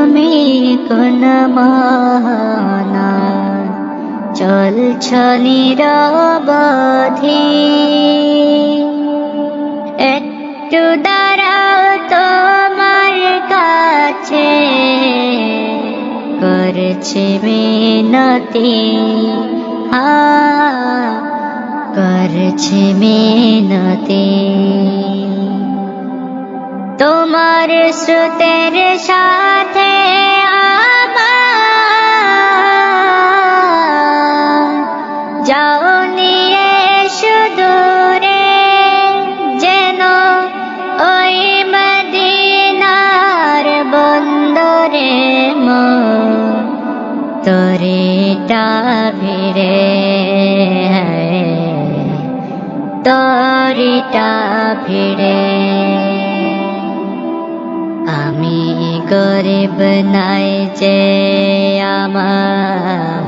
তুমি কোন মহানা চলছ নিরবধি একটু দাঁড়াও তোমার কাছে করছে মিনতি হা করছে মিনতি তোমার শ্রুতের সাথে যাও নিয়ে সুদূরে যেন ওই মদিনার বন্দরে তোরেটা ভিড়ে তোরিটা ভিড়ে গরিব নাই যে আমার।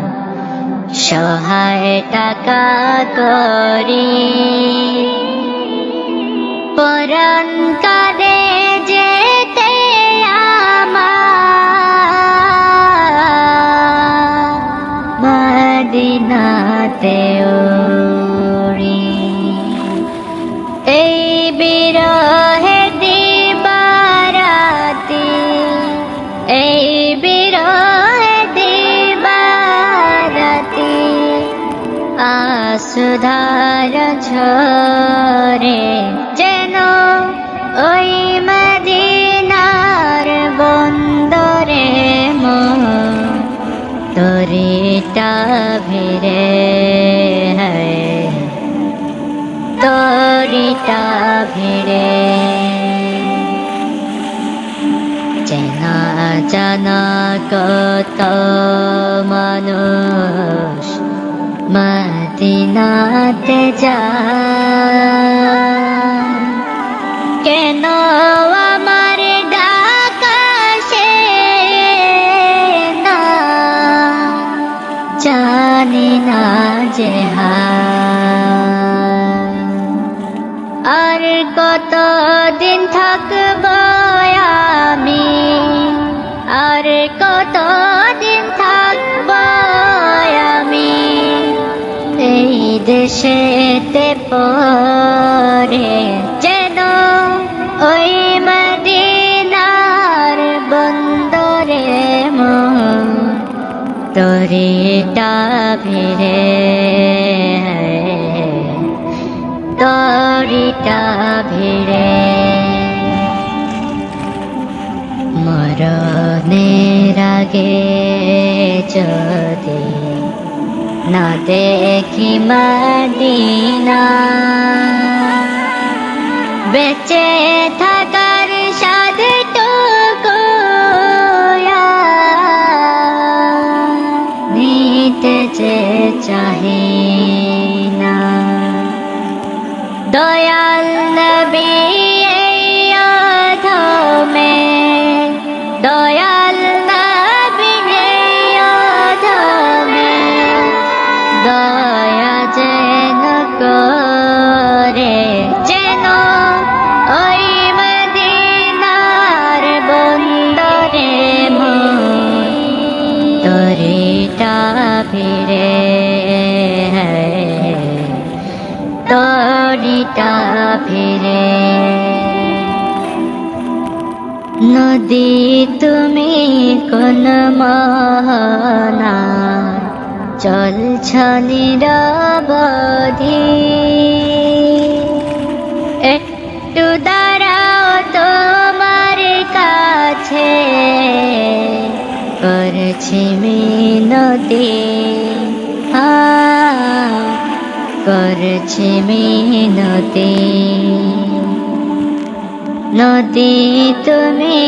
সহায় টাকা করি। পরাণ আসুধার ঝরে যেন ওই মদিনার বন্দরে মো তোরিটা ভিড়ে তোরিটা ভিড়ে চেনা জানা কত মানুষ মদিনাতে যা। কেন আমার ডাকা সে না? জানি না যে আর কত দিন থাকব আমি? আর কত দেশেতে পরে যেন ওই মদিনার বন্দরে তোরিটা ভিড়ে তোরিটা ভিড়ে মরণের আগে যদি না দেখি মদিনা। বেঁচে থাকার সাধটুকু নিতে চাহি। ভিড়ে তোরিটা ভিড়ে নদী তুমি কোন মহনা, চলছ নিরবধি। একটু দাঁড়াও তোমার কাছে, করছি মিনতি করছি মিনতি নদী তুমি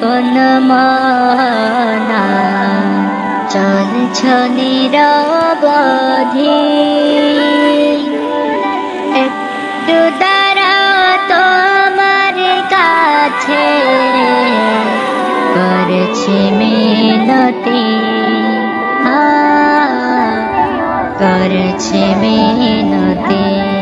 কোন মনা চলছ নিরবধি একটু দাঁড়াও তোমার কাছে করছি মিনতি করছি মিনতি